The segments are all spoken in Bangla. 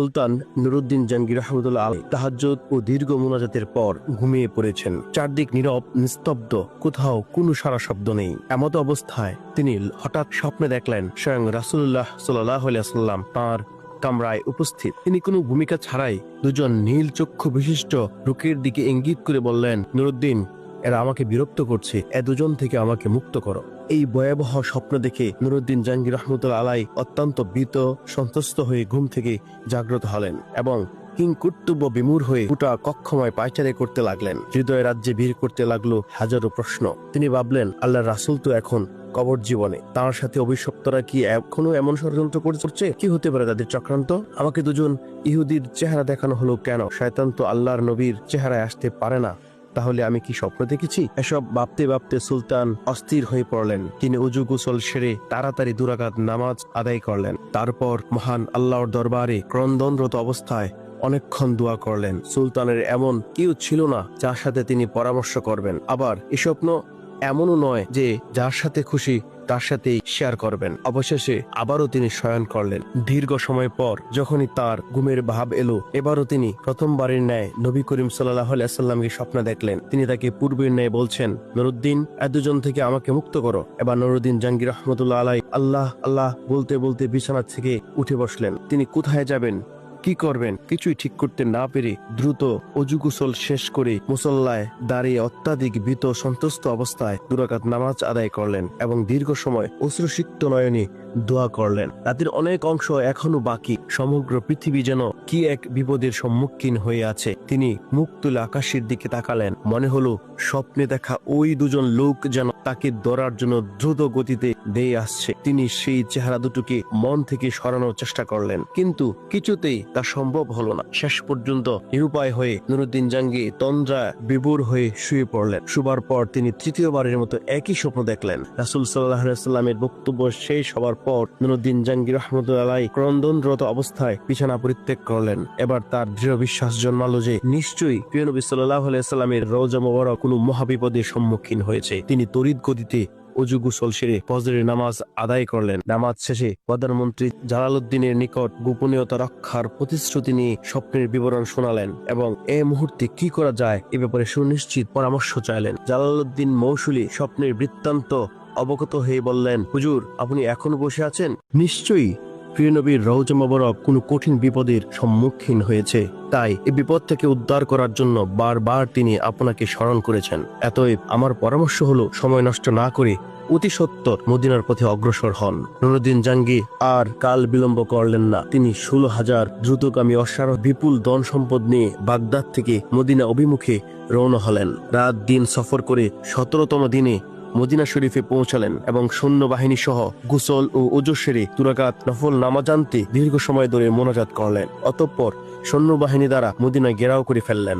সুলতান নুরুদ্দিন জাহাঙ্গীর রহমতুল্লাহ আলী তাহাজ্জুদ ও দীর্ঘ মোনাজাতের পর ঘুমিয়ে পড়েছেন। চারদিক নীরব, নিস্তব্ধ, কোথাও কোনো সারা শব্দ নেই। এমত অবস্থায় তিনি হঠাৎ স্বপ্নে দেখলেন স্বয়ং রাসুল্লাহ সাল্লাম তাঁর কামরায় উপস্থিত। তিনি কোনো ভূমিকা ছাড়াই দুজন নীল চক্ষু বিশিষ্ট রুকের দিকে ইঙ্গিত করে বললেন, নুরুদ্দিন এরা আমাকে বিরক্ত করছে। এ দুজন থেকে আমাকে মুক্ত করো। এই ভয়াবহ স্বপ্ন দেখে নুরুদ্দিন জাহাঙ্গীর রহমতুল্লা আলাই অত্যন্ত ভীত সন্তুষ্ট হয়ে ঘুম থেকে জাগ্রত হলেন এবং কিংকর্তব্য বিমূর হয়ে গোটা কক্ষময় পায়চারি করতে লাগলেন। হৃদয় রাজ্যে ভিড় করতে লাগল হাজারো প্রশ্ন। তিনি ভাবলেন আল্লাহ রাসুল তো এখন কবর জীবনে। তার সাথে অভিশপ্তরা কি এখনও এমন ষড়যন্ত্র করছে কি হতে পারে তাদের চক্রান্ত? আমাকে দুজন ইহুদির চেহারা দেখানো হলো কেন? শয়তান তো আল্লাহর নবীর চেহারায় আসতে পারে না। তাহলে আমি কি স্বপ্ন দেখেছি? এসব ভাবতে ভাবতে সুলতান অস্থির হয়ে পড়লেন। তিনি উজু গুসল সেরে তাড়াতাড়ি দুরাকাত নামাজ আদায় করলেন। তারপর মহান আল্লাহর দরবারে ক্রন্দনরত অবস্থায় অনেকক্ষণ দোয়া করলেন। সুলতানের এমন কেউ ছিল না যার সাথে তিনি পরামর্শ করবেন। আবার এ স্বপ্ন এমনও নয় যে যার সাথে খুশি তার সাথেই শেয়ার করবেন। অবশেষে আবারও তিনি শয়ন করলেন। দীর্ঘ সময় পর যখনই তার ঘুমের ভাব এলো, এবারও তিনি প্রথমবারের ন্যায় নবী করিম সাল্লাহ সাল্লামকে স্বপ্ন দেখলেন। তিনি তাকে পূর্বের ন্যায় বলছেন, নুরুদ্দিন, এ দুজন থেকে আমাকে মুক্ত করো। এবার নুরুদ্দিন জাহাঙ্গীর রহমতুল্লাহ আলাই আল্লাহ আল্লাহ বলতে বলতে বিছানা থেকে উঠে বসলেন। তিনি কোথায় যাবেন? কি করবেন? কিছুই ঠিক করতে না পেরে দ্রুত অজু গোসল শেষ করে মুসল্লায় দাঁড়িয়ে অত্যাধিক ভীত সন্তুষ্ট অবস্থায় দুরাকাত নামাজ আদায় করলেন এবং দীর্ঘ সময় অশ্রুসিক্ত নয়নে দোয়া করলেন। রাতের অনেক অংশ এখনও বাকি। সমগ্র পৃথিবী যেন কি এক বিপদের সম্মুখীন হয়ে আছে, তিনি মুখ তুলে আকাশের দিকে তাকালেন। মনে হলো, স্বপ্নে দেখা ওই দুজন লোক যেন তাকে ধরার জন্য দ্রুত গতিতে দিয়ে আসছে। তিনি সেই চেহারা দুটোকে মন থেকে সরানোর চেষ্টা করলেন, কিন্তু কিছুতেই তা সম্ভব হলো না। শেষ পর্যন্ত নিরুপায় হয়ে নুরুদ্দিন জাঙ্গি তন্দ্রা বিবুর হয়ে শুয়ে পড়লেন। শুবার পর তিনি তৃতীয়বারের মতো একই স্বপ্ন দেখলেন। রাসুল সাল্লাহামের বক্তব্য শেষ হওয়ার পর নুরুদ্দিন জাঙ্গির রহমতুল্লাহ ক্রন্দনরত অবস্থায় বিছানা পরিত্যাগ করলেন। এবার তার দৃঢ় বিশ্বাস জন্মালো যে, নিশ্চয়ই প্রিয় নবী সাল্লাহ সাল্লামের রোজা মোবারক কোনো মহাবিপদের সম্মুখীন হয়েছে। তিনি তড়িৎ গতিতে অজু গুসল সেরে ফজরের নামাজ আদায় করলেন। নামাজ শেষে প্রধানমন্ত্রী জালালউদ্দিনের নিকট গোপনীয়তা রক্ষার প্রতিশ্রুতি নিয়ে স্বপ্নের বিবরণ শোনালেন এবং এ মুহূর্তে কি করা যায় এ ব্যাপারে সুনিশ্চিত পরামর্শ চাইলেন। জালালউদ্দিন মৌসুলি স্বপ্নের বৃত্তান্ত অবগত হয়ে বললেন, হুজুর, আপনি এখনও বসে আছেন? নিশ্চয়ই। প্রিয় নবীর রৌজা মোবারক কোনো কঠিন বিপদের সম্মুখীন হয়েছে। তাই এই বিপদ থেকে উদ্ধার করার জন্য বারবার তিনি আপনাকে স্মরণ করেছেন। এতএব আমার পরামর্শ হলো, সময় নষ্ট না করে অতি সত্তর মদিনার পথে অগ্রসর হন। নুরুদ্দিন জাঙ্গি, আর কাল বিলম্ব করলেন না। তিনি ষোলো হাজার দ্রুতগামী অশ্বার বিপুল ধন সম্পদ নিয়ে বাগদাদ থেকে মদিনা অভিমুখে রওনা হলেন। রাত দিন সফর করে সতেরোতম দিনে মদিনা শরীফে পৌঁছালেন এবং সৈন্যবাহিনী সহ গুসল ও ওজস্বেরে তুরাকাত নফল নামাজ আনতে দীর্ঘ সময় ধরে মোনাজাত করলেন। অতঃপর সৈন্যবাহিনী দ্বারা মদিনায় ঘেরাও করে ফেললেন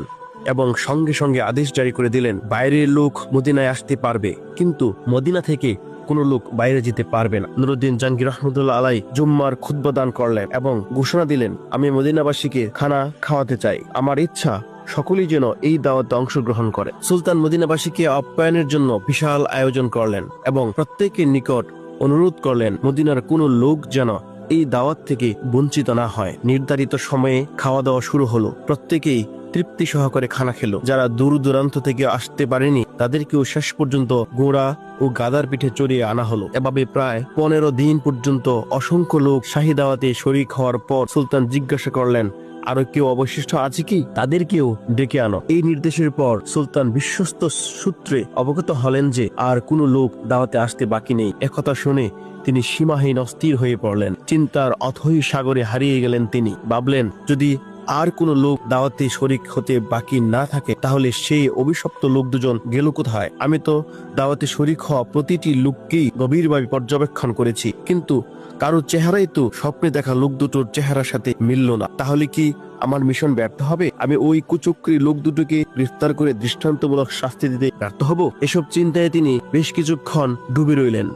এবং সঙ্গে সঙ্গে আদেশ জারি করে দিলেন, বাইরের লোক মদিনায় আসতে পারবে, কিন্তু মদিনা থেকে কোনো লোক বাইরে যেতে পারবে না। নুরুদ্দিন জাহাঙ্গীর রহমতুল্লাহ আলাই জুম্মার খুদ্া দান করলেন এবং ঘোষণা দিলেন, আমি মদিনাবাসীকে খানা খাওয়াতে চাই। আমার ইচ্ছা সকলেই যেন এই দাওয়াতে অংশগ্রহণ করে। সুলতান মদিনাবাসীকে আপ্যায়নের জন্য বিশাল আয়োজন করলেন এবং প্রত্যেকের নিকট অনুরোধ করলেন মদিনার কোনো লোক যেন এই দাওয়াত থেকে বঞ্চিত না হয়। নির্ধারিত সময়ে খাওয়া দাওয়া শুরু হলো। প্রত্যেকেই তৃপ্তি সহকারে খানা খেলো। যারা দূর দূরান্ত থেকে আসতে পারেনি, তাদেরকেও শেষ পর্যন্ত গোড়া ও গাদার পিঠে চড়িয়ে আনা হলো। এভাবে প্রায় পনেরো দিন পর্যন্ত অসংখ্য লোক শাহী দাওয়াতে শরিক হওয়ার পর সুলতান জিজ্ঞাসা করলেন আরও কেউ অবশিষ্ট আছে কি? তাদেরকেও ডেকে আনো। এই নির্দেশের পর সুলতান বিশ্বস্ত সূত্রে অবগত হলেন যে আর কোনো লোক দাওয়াতে আসতে বাকি নেই। একথা শুনে তিনি সীমাহীন অস্থির হয়ে পড়লেন। চিন্তার অথই সাগরে হারিয়ে গেলেন তিনি। ভাবলেন, যদি আর কোনো লোক দাওয়াতে শরিক হতে বাকি না থাকে, তাহলে সেই অভিশপ্ত লোক দুজন গেল কোথায়? আমি তো দাওয়াতে শরিক হওয়া প্রতিটি লোককেই গভীরভাবে পর্যবেক্ষণ করেছি, কিন্তু কারও চেহারাই তো স্বপ্নে দেখা লোক দুটোর চেহারার সাথে মিলল না। তাহলে কি আমার মিশন ব্যর্থ হবে? আমি ওই কুচক্রী লোক দুটোকে গ্রেফতার করে দৃষ্টান্তমূলক শাস্তি দিতে ব্যর্থ হব? এসব চিন্তায় তিনি বেশ কিছুক্ষণ ডুবে রইলেন।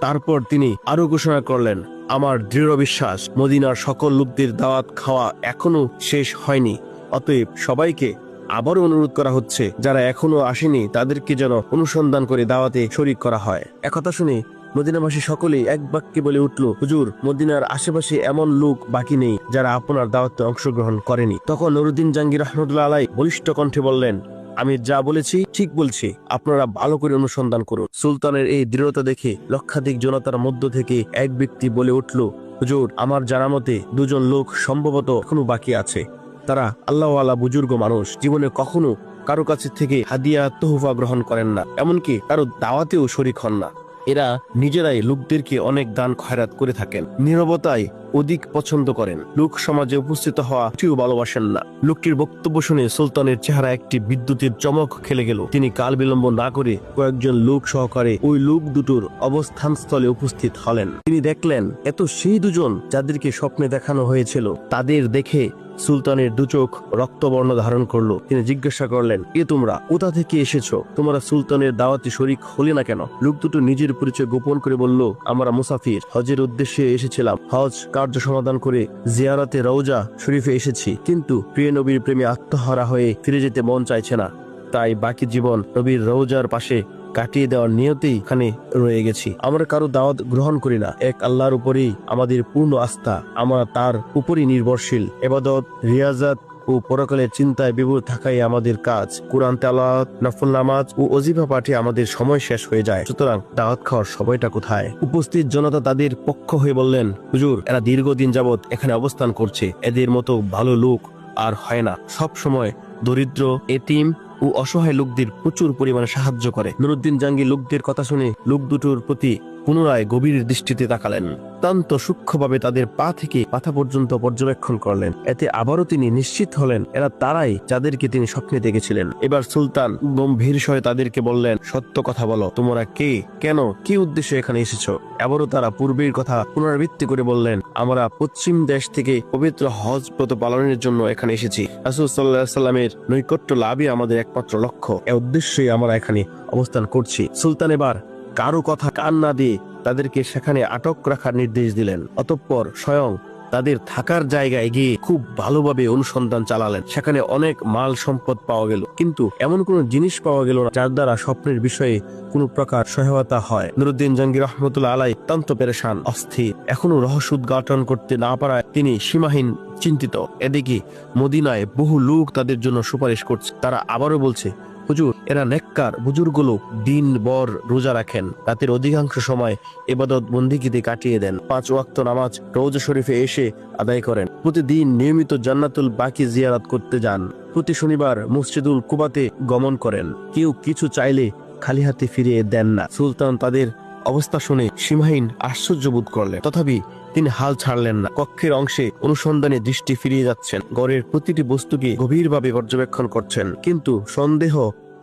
তারপর তিনি আরও ঘোষণা করলেন আমার দৃঢ় বিশ্বাস, মদিনার সকল লোকদের দাওয়াত খাওয়া এখনও শেষ হয়নি। অতএব সবাইকে আবারও অনুরোধ করা হচ্ছে, যারা এখনও আসেনি, তাদেরকে যেন অনুসন্ধান করে দাওয়াতে শরিক করা হয়। একথা শুনে মদিনাবাসী সকলেই এক বাক্যে বলে উঠল, হুজুর, মদিনার আশেপাশে এমন লোক বাকি নেই, যারা আপনার দাওয়াতে অংশগ্রহণ করেনি। তখন নুরুদ্দিন জাঙ্গির রহমতুল্লাহ আলাই বলিষ্ঠ কণ্ঠে বললেন আমি যা বলেছি, ঠিক বলছি। আপনারা ভালো করে অনুসন্ধান করুন। সুলতানের এই দৃঢ়তা দেখে লক্ষাধিক জনতার মধ্য থেকে এক ব্যক্তি বলে উঠল, হুজুর, আমার জানা মতে দুজন লোক সম্ভবত এখনও বাকি আছে। তারা আল্লাহ আল্লাহওয়ালা বুজুর্গ মানুষ। জীবনে কখনো কারও কাছে থেকে হাদিয়া, তোহফা গ্রহণ করেন না। এমনকি কারও দাওয়াতেও শরিক হন না। এরা নিজেরাই লোকদেরকে অনেক দান খয়রাত করে থাকেন। নীরবতায় অধিক পছন্দ করেন। লোক সমাজে উপস্থিত হওয়া কেউ ভালোবাসেন না। লোকটির বক্তব্য শুনে সুলতানের চেহারা একটি বিদ্যুতের চমক খেলে গেল। তিনি কাল বিলম্ব না করে কয়েকজন লোক সহকারে ওই লোক দুটোর অবস্থান স্থলে উপস্থিত হলেন। তিনি দেখলেন, এত সেই দুজন যাদেরকে স্বপ্নে দেখানো হয়েছিল, তাদের দেখে সুলতানের দুচোখ রক্তবর্ণ ধারণ করল। তিনি জিজ্ঞাসা করলেন, এ তোমরা, কোথা থেকে এসেছ? তোমরা সুলতানের দাওয়াতে শরিক হলে না কেন? লোক দুটো নিজের পরিচয় গোপন করে বলল, আমরা মুসাফির, হজের উদ্দেশ্যে এসেছিলাম। হজ কার্য সমাধান করে জিয়ারাতে রওজা শরীফে এসেছি। কিন্তু প্রিয় নবীর প্রেমে আত্মহারা হয়ে ফিরে যেতে মন চাইছে না। তাই বাকি জীবন নবীর রওজার পাশে কাটিয়ে দেওয়ার নিয়তেই এখানে রয়ে গেছি। আমরা কারও দাওয়াত গ্রহণ করি না। এক আল্লাহর উপরেই আমাদের পূর্ণ আস্থা। আমরা তার উপরই নির্ভরশীল। এবাদত, রিয়াজাত ও পরকালের চিন্তায় বিভোর থাকাই আমাদের কাজ। কোরআন তেলাওয়াত, নফল নামাজ ও অজিফা পাঠে আমাদের সময় শেষ হয়ে যায়। সুতরাং দাওয়াত খাওয়ার সময়টা কোথায়? উপস্থিত জনতা তাদের পক্ষ হয়ে বললেন, হুজুর, এরা দীর্ঘদিন যাবৎ এখানে অবস্থান করছে। এদের মতো ভালো লোক আর হয় না। সব সময় দরিদ্র, এতিম ও অসহায় লোকদের প্রচুর পরিমাণে সাহায্য করে। নুরুদ্দিন জাঙ্গি লোকদের কথা শুনে লোক দুটোর প্রতি পুনরায় গভীর দৃষ্টিতে তাকালেন। অত্যন্ত সূক্ষ্মভাবে তাদের পা থেকে মাথা পর্যন্ত পর্যবেক্ষণ করলেন। এতে আবারও তিনি নিশ্চিত হলেন, এরা তারাই যাদেরকে তিনি স্বপ্নে দেখেছিলেন। এবার সুলতান গম্ভীর স্বরে তাদেরকে বললেন, সত্য কথা বলো, তোমরা কে? কেন? কি উদ্দেশ্যে এখানে এসেছ? এবারও তারা পূর্বের কথা পুনরাবৃত্তি করে বললেন, আমরা পশ্চিম দেশ থেকে পবিত্র হজ ব্রত পালনের জন্য এখানে এসেছি। রাসুল সাল্লাহ সাল্লামের নৈকট্য লাভই আমাদের একমাত্র লক্ষ্য। এ উদ্দেশ্যে আমরা এখানে অবস্থান করছি। সুলতান এবার কারও কথা কান না দিয়ে তাদেরকে সেখানে আটক রাখার নির্দেশ দিলেন। অতঃপর স্বয়ং তাদের থাকার জায়গায় গিয়ে খুব ভালোভাবে অনুসন্ধান চালালেন। সেখানে অনেক মাল সম্পদ পাওয়া গেল। কিন্তু এমন কোনো জিনিস পাওয়া গেল না যার দ্বারা স্বপ্নের বিষয়ে কোনো প্রকার সহায়তা হয়। নুরুদ্দিন জাহাঙ্গীর রহমতুল্লাহ আলাই অত্যন্ত পেরেশান, অস্থির। এখনও রহস্য উদ্ঘাটন করতে না পারায় তিনি সীমাহীন, চিন্তিত। এদিকে মদিনায় বহু লোক তাদের জন্য সুপারিশ করছে। তারা আবারও বলছে হুজুর, এরা নেককার বুজুর্গ লোক দিন বর রোজা রাখেন। রাতের অধিকাংশ সময় এবাদত বন্দিগিতে কাটিয়ে দেন। পাঁচ ওয়াক্ত নামাজ রোজা শরীফে এসে আদায় করেন। প্রতিদিন নিয়মিত জান্নাতুল বাকি জিয়ারাত করতে যান। প্রতি শনিবার মসজিদুল কুবাতে গমন করেন। কেউ কিছু চাইলে খালি হাতে ফিরিয়ে দেন না। সুলতান তাদের অবস্থা শুনে সীমাহীন আশ্চর্য বোধ করলেন। তথাপি তিনি হাল ছাড়লেন না। কক্ষের অংশে অনুসন্ধানে দৃষ্টি ফিরিয়ে যাচ্ছেন। গড়ের প্রতিটি বস্তুকে গভীরভাবে পর্যবেক্ষণ করছেন, কিন্তু সন্দেহ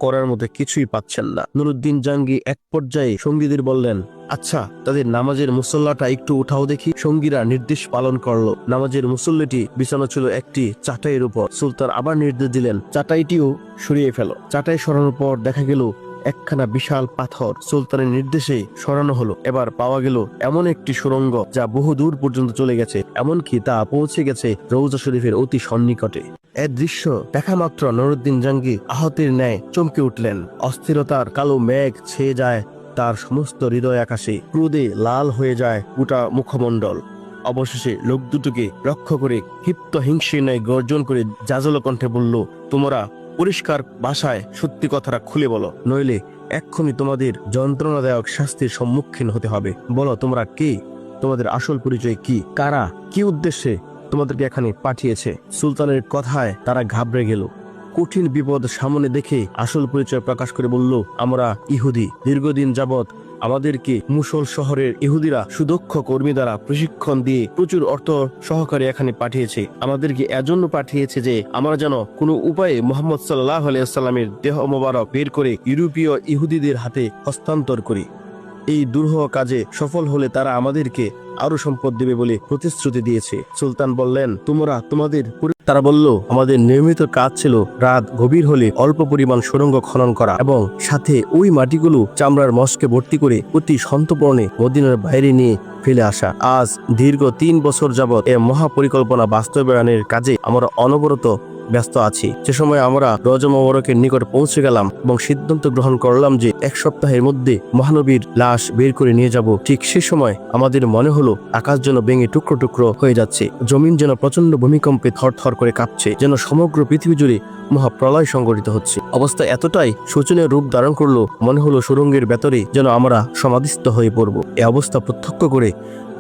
করার মধ্যে কিছুই পাচ্ছেন না। নুরুদ্দিন জাঙ্গি এক পর্যায়ে সঙ্গীদের বললেন আচ্ছা তাদের নামাজের মুসল্লাটা একটু উঠাও দেখি। সঙ্গীরা নির্দেশ পালন করল। নামাজের মুসল্লিটি বিছানো ছিল একটি চাটাইয়ের উপর। সুলতান আবার নির্দেশ দিলেন, চাটাইটিও সরিয়ে ফেলো। চাটাই সরানোর পর দেখা গেল একখানা বিশাল পাথর সুলতানের নির্দেশে সরানো হলো। এবার পাওয়া গেল এমন একটি সুরঙ্গ যা বহু দূর পর্যন্ত চলে গেছে, এমনকি তা পৌঁছে গেছে রৌজা শরীফের অতি সন্নিকটে। এ দৃশ্য দেখা মাত্র নুরুদ্দিন জাঙ্গি আহতের ন্যায় চমকে উঠলেন। অস্থিরতার কালো মেঘ ছেয়ে যায়, তার সমস্ত হৃদয় আকাশে ক্রোধে লাল হয়ে যায় গোটা মুখমণ্ডল। অবশেষে লোক দুটোকে লক্ষ্য করে ক্ষিপ্ত হিংসে ন্যায় গর্জন করে জাজল কণ্ঠে বলল, তোমরা পরিষ্কার ভাষায় সত্যি কথাটা খুলে বলো। নইলে এক্ষুনি তোমাদের যন্ত্রণাদায়ক শাস্তির সম্মুখীন হতে হবে। বলো, তোমরা কে? তোমাদের আসল পরিচয় কি? কারা? কি উদ্দেশ্যে তোমাদেরকে এখানে পাঠিয়েছে? সুলতানের কথায় তারা ঘাবড়ে গেল। কঠিন বিপদ সামনে দেখে আসল পরিচয় প্রকাশ করে বলল, আমরা ইহুদি। দীর্ঘদিন যাবৎ আমাদেরকে মুসল শহরের ইহুদিরা সুদক্ষ কর্মী দ্বারা প্রশিক্ষণ দিয়ে প্রচুর অর্থ সহকারে এখানে পাঠিয়েছে। আমাদেরকে এজন্য পাঠিয়েছে যে আমরা যেন কোনো উপায়ে মোহাম্মদ সাল্লাহ আলিয়া সাল্লামের দেহ মোবারক বের করে ইউরোপীয় ইহুদিদের হাতে হস্তান্তর করি। এই দুরূহ কাজে সফল হলে তারা আমাদেরকে আরও সম্পদ দেবে বলে প্রতিশ্রুতি দিয়েছে। সুলতান বললেন, তোমরা তোমাদের তারা বলল, আমাদের নিয়মিত কাজ ছিল রাত গভীর হলে অল্প পরিমাণ সুড়ঙ্গ খনন করা এবং সাথে ওই মাটিগুলো চামড়ার মস্কে ভর্তি করে অতি সন্তপর্ণে মদিনার বাইরে নিয়ে ফেলে আসা। আজ দীর্ঘ তিন বছর যাবৎ এ মহাপরিকল্পনা বাস্তবায়নের কাজে আমরা অনবরত ব্যস্ত আছি। সে সময় আমরা রজ মোবারকের নিকট পৌঁছে গেলাম এবং সিদ্ধান্ত গ্রহণ করলাম যে এক সপ্তাহের মধ্যে মহানবীর লাশ বের করে নিয়ে যাব। ঠিক সে সময় আমাদের মনে হলো আকাশ যেন ভেঙে টুকরো টুকরো হয়ে যাচ্ছে। জমিন যেন প্রচণ্ড ভূমিকম্পে থর থর করে কাঁপছে, যেন সমগ্র পৃথিবী জুড়ে মহাপ্রলয় সংঘটিত হচ্ছে। অবস্থা এতটাই শোচনীয় রূপ ধারণ করল, মনে হলো সুরঙ্গের ভেতরে যেন আমরা সমাধিস্থ হয়ে পড়ব। এ অবস্থা প্রত্যক্ষ করে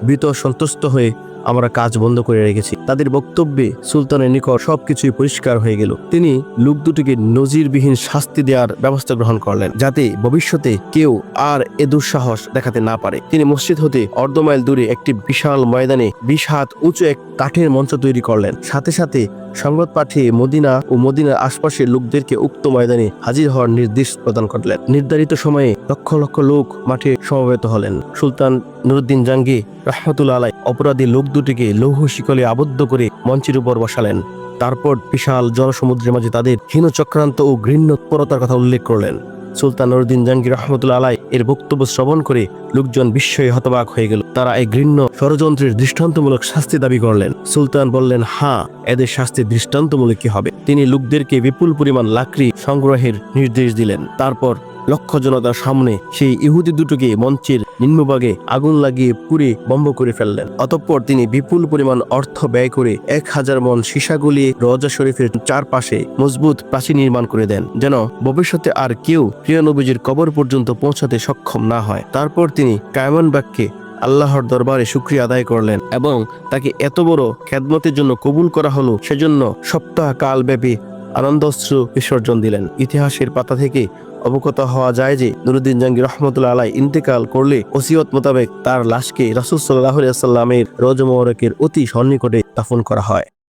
ভীত সন্তুষ্ট হয়ে আমরা কাজ বন্ধ করে রেখেছি। তাদের বক্তব্যে সুলতানের নিকট সবকিছুই পরিষ্কার হয়ে গেল। তিনি লোক দুটিকে নজিরবিহীন শাস্তি দেওয়ার ব্যবস্থা গ্রহণ করলেন, যাতে ভবিষ্যতে কেউ আর এ দুঃসাহস দেখাতে না পারে। তিনি মসজিদ হতে অর্ধ মাইল দূরে একটি বিশাল ময়দানে বিশ হাত উঁচু এক কাঠের মঞ্চ তৈরি করলেন। সাথে সাথে সংবাদ পাঠিয়ে মদিনা ও মদিনার আশপাশের লোকদেরকে উক্ত ময়দানে হাজির হওয়ার নির্দেশ প্রদান করলেন। নির্ধারিত সময়ে লক্ষ লক্ষ লোক মাঠে সমবেত হলেন। সুলতান নুরুদ্দিন জাঙ্গি রহমতুল্লা আলাই অপরাধী লোক দুটিকে লৌহ শিকলে আবদ্ধ করে মঞ্চের উপর বসালেন। তারপর বিশাল জনসমুদ্রের মাঝে তাদের হীন চক্রান্ত ও ঘৃণ্যতপরতার কথা উল্লেখ করলেন। সুলতান নুরুদ্দিন জাহাঙ্গীর রহমতুল্লা আলাই এর বক্তব্য শ্রবণ করে লোকজন বিস্ময়ে হতবাক হয়ে গেল। তারা এই ঘৃণ্য ষড়যন্ত্রের দৃষ্টান্তমূলক শাস্তি দাবি করলেন। সুলতান বললেন হ্যাঁ এদের শাস্তি দৃষ্টান্তমূলক কি হবে? তিনি লোকদেরকে বিপুল পরিমাণ লাকড়ি সংগ্রহের নির্দেশ দিলেন। তারপর লক্ষ জনতার সামনে সেই ইহুদি দুটোকে মঞ্চের নিম্নভাগে আগুন লাগিয়ে পুড়ে বন্ধ করে ফেললেন। অতঃপর তিনি বিপুল পরিমাণ অর্থ ব্যয় করে এক হাজার মন সীসা গলিয়ে রজা শরীফের চারপাশে মজবুত প্রাচীর নির্মাণ করে দেন, যেন ভবিষ্যতে আর কেউ প্রিয় নবীজির কবর পর্যন্ত পৌঁছাতে সক্ষম না হয়। তারপর তিনি কায়মন বাক্যে আল্লাহর দরবারে শুক্রিয়া আদায় করলেন এবং তাকে এত বড় খেদমতের জন্য কবুল করা হলো, সেজন্য সপ্তাহ কাল ব্যাপী আনন্দশ্রু বিসর্জন দিলেন। ইতিহাসের পাতা থেকে অবগত হওয়া যায় যে নুরুদ্দিন জাহাঙ্গীর রহমতুল্লাহ আলাই ইন্তেকাল করলে ওসিয়ত মোতাবেক তার লাশকে রাসুল সাল্লাহ সাল্লামের রজমরকের অতি সন্নিকটে দাফন করা হয়।